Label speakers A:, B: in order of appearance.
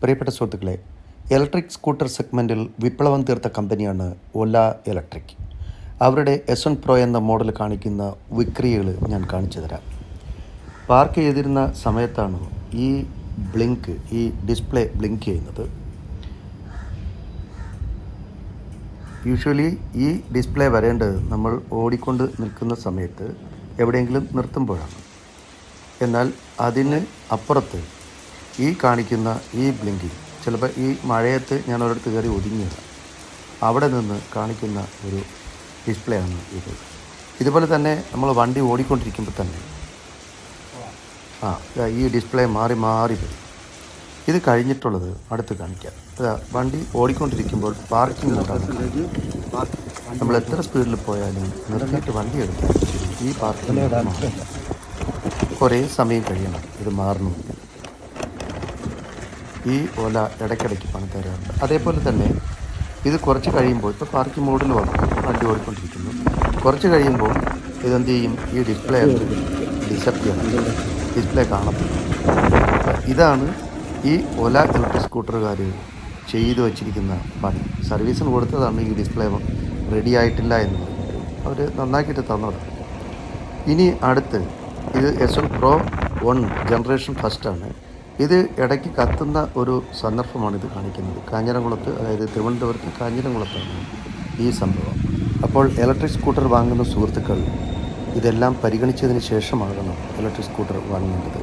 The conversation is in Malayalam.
A: പ്രിയപ്പെട്ട സുഹൃത്തുക്കളെ ഇലക്ട്രിക് സ്കൂട്ടർ സെഗ്മെന്റിൽ വിപ്ലവം തീർത്ത കമ്പനിയാണ് ഒല ഇലക്ട്രിക് അവരുടെ എസ് എൻ പ്രോ എന്ന മോഡൽ കാണിക്കുന്ന വിക്രിയകൾ ഞാൻ കാണിച്ചു തരാം. പാർക്ക് ചെയ്തിരുന്ന സമയത്താണ് ഈ ബ്ലിങ്ക് ഈ ഡിസ്പ്ലേ ബ്ലിങ്ക് ചെയ്യുന്നത്. യൂഷ്വലി ഈ ഡിസ്പ്ലേ വരേണ്ടത് നമ്മൾ ഓടിക്കൊണ്ട് നിൽക്കുന്ന സമയത്ത് എവിടെയെങ്കിലും നിർത്തുമ്പോഴാണ്. എന്നാൽ അതിന് അപ്പുറത്ത് ഈ കാണിക്കുന്ന ഈ ബ്ലിങ്കിങ് ചിലപ്പോൾ ഈ മഴയത്ത് ഞാൻ ഒരിടത്ത് കയറി ഒതുങ്ങിയത്. അവിടെ നിന്ന് കാണിക്കുന്ന ഒരു ഡിസ്പ്ലേ ആണ് ഇത്. ഇതുപോലെ തന്നെ നമ്മൾ വണ്ടി ഓടിക്കൊണ്ടിരിക്കുമ്പോൾ തന്നെ ആ ഈ ഡിസ്പ്ലേ മാറി മാറി വരും. ഇത് കഴിഞ്ഞിട്ടുള്ളത് അടുത്ത് കാണിക്കാം. അതാ വണ്ടി ഓടിക്കൊണ്ടിരിക്കുമ്പോൾ പാർക്കിംഗ് മോഡാണ് നമ്മൾ എത്ര സ്പീഡിൽ പോയാലും നിർത്തിയിട്ട് വണ്ടി എടുത്താൽ ഈ പാർക്കിംഗ് കുറേ സമയം കഴിയണം. ഇത് മാറണം. ഈ ഓല ഇടയ്ക്കിടയ്ക്ക് പണി തരാറുണ്ട്. അതേപോലെ തന്നെ ഇത് കുറച്ച് കഴിയുമ്പോൾ ഇപ്പോൾ പാർക്കിംഗ് മോഡിൽ വന്നു. വണ്ടി ഓടിക്കൊണ്ടിരിക്കുന്നു. കുറച്ച് കഴിയുമ്പോൾ ഇതെന്ത് ചെയ്യും? ഈ ഡിസ്പ്ലേ ഡിസപ്പിയർ ഡിസ്പ്ലേ കാണപ്പെടും ഇതാണ് ഈ ഓല ഇലക്ട്രിക് സ്കൂട്ടറുകാർ ചെയ്തു വച്ചിരിക്കുന്ന പണി. സർവീസിന് കൊടുത്തതാണ് ഈ ഡിസ്പ്ലേ റെഡി ആയിട്ടില്ല എന്ന്. അവർ നന്നാക്കിയിട്ട് തന്നതാണ്. ഇനി അടുത്ത് ഇത് S L pro one generation ഫസ്റ്റാണ് ഇത് ഇടയ്ക്ക് കത്തുന്ന ഒരു സന്ദർഭമാണ് ഇത് കാണിക്കുന്നത്. കാഞ്ഞിരംകുളത്ത് അതായത് തിരുവനന്തപുരത്ത് കാഞ്ഞിരംകുളത്താണ് ഈ സംഭവം. അപ്പോൾ ഇലക്ട്രിക് സ്കൂട്ടർ വാങ്ങുന്ന സുഹൃത്തുക്കൾ ഇതെല്ലാം പരിഗണിച്ചതിന് ശേഷമാകണം ഇലക്ട്രിക് സ്കൂട്ടർ വാങ്ങേണ്ടത്.